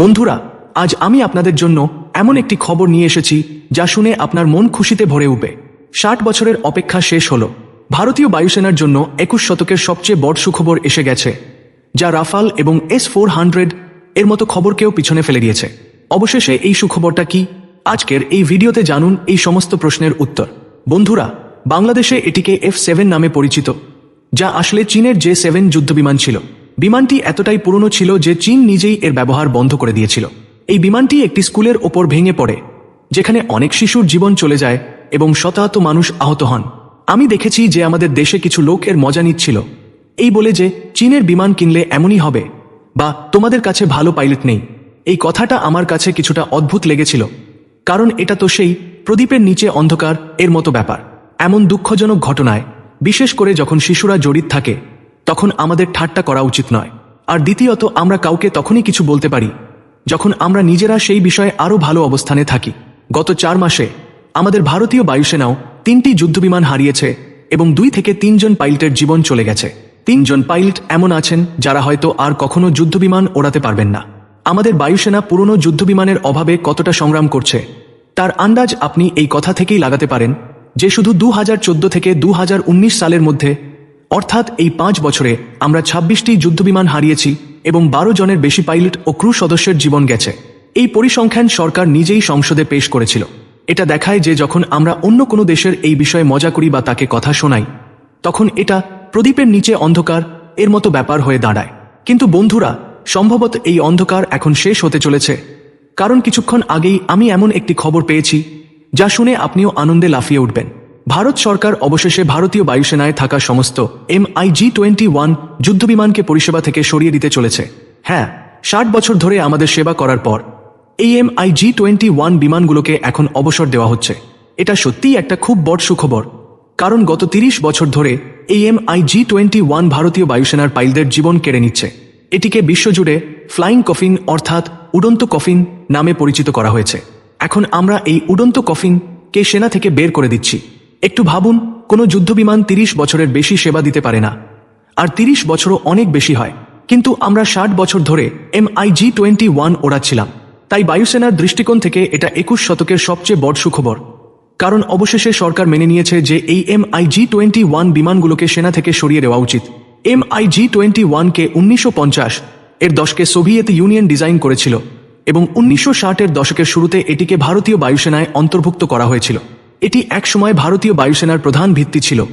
বন্ধুরা, আজ আমি আপনাদের জন্য এমন একটি খবর নিয়ে এসেছি যা শুনে আপনার মন খুশিতে ভরে উঠবে। ষাট বছরের অপেক্ষা শেষ হল। ভারতীয় বায়ুসেনার জন্য একুশ শতকের সবচেয়ে বড় সুখবর এসে গেছে, যা রাফাল এবং এস ফোর হান্ড্রেড এর মতো খবরকেও পিছনে ফেলে দিয়েছে। অবশেষে এই সুখবরটা কি? আজকের এই ভিডিওতে জানুন এই সমস্ত প্রশ্নের উত্তর। বন্ধুরা, বাংলাদেশে এটিকে এফ সেভেন নামে পরিচিত, যা আসলে চীনের জে সেভেন যুদ্ধবিমান ছিল। বিমানটি এতটাই পুরনো ছিল যে চীন নিজেই এর ব্যবহার বন্ধ করে দিয়েছিল। এই বিমানটি একটি স্কুলের ওপর ভেঙে পড়ে, যেখানে অনেক শিশুর জীবন চলে যায় এবং শতাহত মানুষ আহত হন। আমি দেখেছি যে আমাদের দেশে কিছু লোক এর মজা নিচ্ছিল। এই বলে যে, চীনের বিমান কিনলে এমনই হবে, বা তোমাদের কাছে ভালো পাইলট নেই। এই কথাটা আমার কাছে কিছুটা অদ্ভুত লেগেছিল, কারণ এটা তো সেই প্রদীপের নিচে অন্ধকার এর মতো ব্যাপার। এমন দুঃখজনক ঘটনায়, বিশেষ করে যখন শিশুরা জড়িত থাকে তখন আমাদের ঠাট্টা করা উচিত নয়। আর দ্বিতীয়ত, আমরা কাউকে তখনই কিছু বলতে পারি, যখন আমরা নিজেরা সেই বিষয়ে আরও ভালো অবস্থানে থাকি। গত চার মাসে, আমাদের ভারতীয় বায়ুসেনাও তিনটি যুদ্ধবিমান হারিয়েছে এবং দুই থেকে তিনজন পাইলটের জীবন চলে গেছে। তিনজন পাইলট এমন আছেন, যারা হয়তো আর কখনো যুদ্ধবিমান ওড়াতে পারবেন না। আমাদের বায়ুসেনা পুরনো যুদ্ধবিমানের অভাবে কতটা সংগ্রাম করছে, তার আন্দাজ আপনি এই কথা থেকেই লাগাতে পারেন যে শুধু দু হাজার চোদ্দ থেকে দু হাজার উনিশ সালের মধ্যে অর্থাৎ এই পাঁচ বছরে আমরা ছাব্বিশটি যুদ্ধবিমান হারিয়েছি এবং বারো জনের বেশি পাইলট ও ক্রু সদস্যের জীবন গেছে। এই পরিসংখ্যান সরকার নিজেই সংসদে পেশ করেছিল। এটা দেখায় যে যখন আমরা অন্য কোনো দেশের এই বিষয়ে মজা করি বা তাকে কথা শোনাই, তখন এটা প্রদীপের নিচে অন্ধকার এর মতো ব্যাপার হয়ে দাঁড়ায়। কিন্তু বন্ধুরা, সম্ভবত এই অন্ধকার এখন শেষ হতে চলেছে। কারণ কিছুক্ষণ আগেই আমি এমন একটি খবর পেয়েছি, যা শুনে আপনিও আনন্দে লাফিয়ে উঠবেন। ভারত সরকার অবশেষে ভারতীয় বায়ুসেনায় থাকা সমস্ত M I G twenty one যুদ্ধবিমানকে পরিষেবা থেকে সরিয়ে দিতে চলেছে। হ্যাঁ ষাট বছর ধরে আমাদের সেবা করার পর এই M I G twenty one বিমানগুলোকে এখন অবসর দেওয়া হচ্ছে। এটা সত্যিই একটা খুব বড় সুখবর। কারণ গত তিরিশ বছর ধরে এই M I G twenty one ভারতীয় বায়ুসেনার পাইলদের জীবন কেড়ে নিচ্ছে। এটিকে বিশ্বজুড়ে ফ্লাইং কফিন অর্থাৎ উড়ন্ত কফিন নামে পরিচিত করা হয়েছে। এখন আমরা এই উড়ন্ত কফিন কে সেনা থেকে বের করে দিচ্ছি। একটু ভাবুন, কোনো যুদ্ধবিমান তিরিশ বছরের বেশি সেবা দিতে পারে না। আর তিরিশ বছরও অনেক বেশি হয়। কিন্তু আমরা ষাট বছর ধরে M I G twenty one ওড়াচ্ছিলাম। তাই বায়ুসেনার দৃষ্টিকোণ থেকে এটা একুশ শতকের সবচেয়ে বড় সুখবর। কারণ অবশেষে সরকার মেনে নিয়েছে যে এই M I G twenty one বিমানগুলোকে সেনা থেকে সরিয়ে দেওয়া উচিত। এম আই জি টোয়েন্টি ওয়ানকে উনিশশো পঞ্চাশ এর দশকে সোভিয়েত ইউনিয়ন ডিজাইন করেছিল এবং উনিশশো ষাটের দশকের শুরুতে এটিকে ভারতীয় বায়ুসেনায় অন্তর্ভুক্ত করা হয়েছিল। এটি একসময় ভারতীয় বায়ুসেনার প্রধান ভিত্তি ছিল,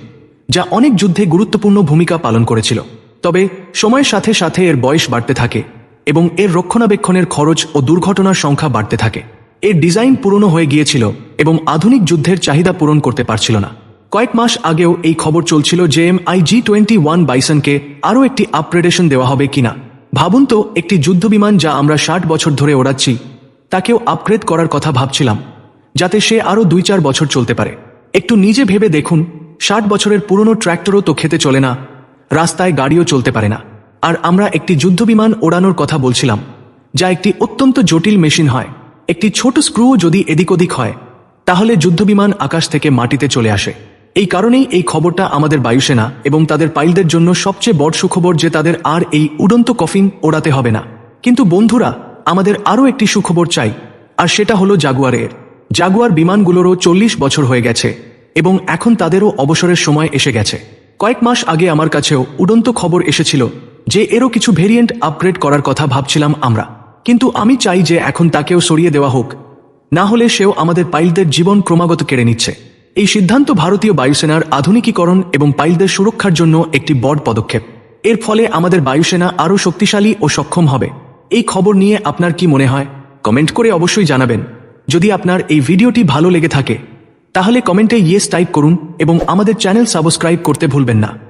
যা অনেক যুদ্ধে গুরুত্বপূর্ণ ভূমিকা পালন করেছিল। তবে সময়ের সাথে সাথে এর বয়স বাড়তে থাকে এবং এর রক্ষণাবেক্ষণের খরচ ও দুর্ঘটনার সংখ্যা বাড়তে থাকে। এর ডিজাইন পুরনো হয়ে গিয়েছিল এবং আধুনিক যুদ্ধের চাহিদা পূরণ করতে পারছিল না। কয়েক মাস আগেও এই খবর চলছিল যে M I G twenty one বাইসনকে আরও একটি আপগ্রেডেশন দেওয়া হবে কিনা। ভাবুন তো, একটি যুদ্ধবিমান যা আমরা ষাট বছর ধরে ওড়াচ্ছি, তাকেও আপগ্রেড করার কথা ভাবছিলাম। যাতে সে আরও দুই চার বছর চলতে পারে। একটু নিজে ভেবে দেখুন, ষাট বছরের পুরনো ট্র্যাক্টরও তো খেতে চলে না, রাস্তায় গাড়িও চলতে পারে না। আর আমরা একটি যুদ্ধবিমান ওড়ানোর কথা বলছিলাম, যা একটি অত্যন্ত জটিল মেশিন হয়। একটি ছোট স্ক্রুও যদি এদিক ওদিক হয়, তাহলে যুদ্ধবিমান আকাশ থেকে মাটিতে চলে আসে। এই কারণেই এই খবরটা আমাদের বায়ুসেনা এবং তাদের পাইলদের জন্য সবচেয়ে বড় সুখবর যে তাদের আর এই উড়ন্ত কফিন ওড়াতে হবে না। কিন্তু বন্ধুরা, আমাদের আরও একটি সুখবর চাই, আর সেটা হলো জাগুয়ারের। জাগুয়ার বিমানগুলোরও চল্লিশ বছর হয়ে গেছে, এবং এখন তাদেরও অবসরের সময় এসে গেছে। কয়েক মাস আগে আমার কাছেও উড়ন্ত খবর এসেছিল যে এরও কিছু ভেরিয়েন্ট আপগ্রেড করার কথা ভাবছিলাম আমরা। কিন্তু আমি চাই যে এখন তাকেও সরিয়ে দেওয়া হোক, না হলে সেও আমাদের পাইলদের জীবন ক্রমাগত কেড়ে নিচ্ছে। এই সিদ্ধান্ত ভারতীয় বায়ুসেনার আধুনিকীকরণ এবং পাইলদের সুরক্ষার জন্য একটি বড় পদক্ষেপ। এর ফলে আমাদের বায়ুসেনা আরও শক্তিশালী ও সক্ষম হবে। এই খবর নিয়ে আপনার কি মনে হয়? কমেন্ট করে অবশ্যই জানাবেন। যদি আপনার এই ভিডিওটি ভালো লেগে থাকে, তাহলে কমেন্টে ইয়েস টাইপ করুন এবং আমাদের চ্যানেল সাবস্ক্রাইব করতে ভুলবেন না।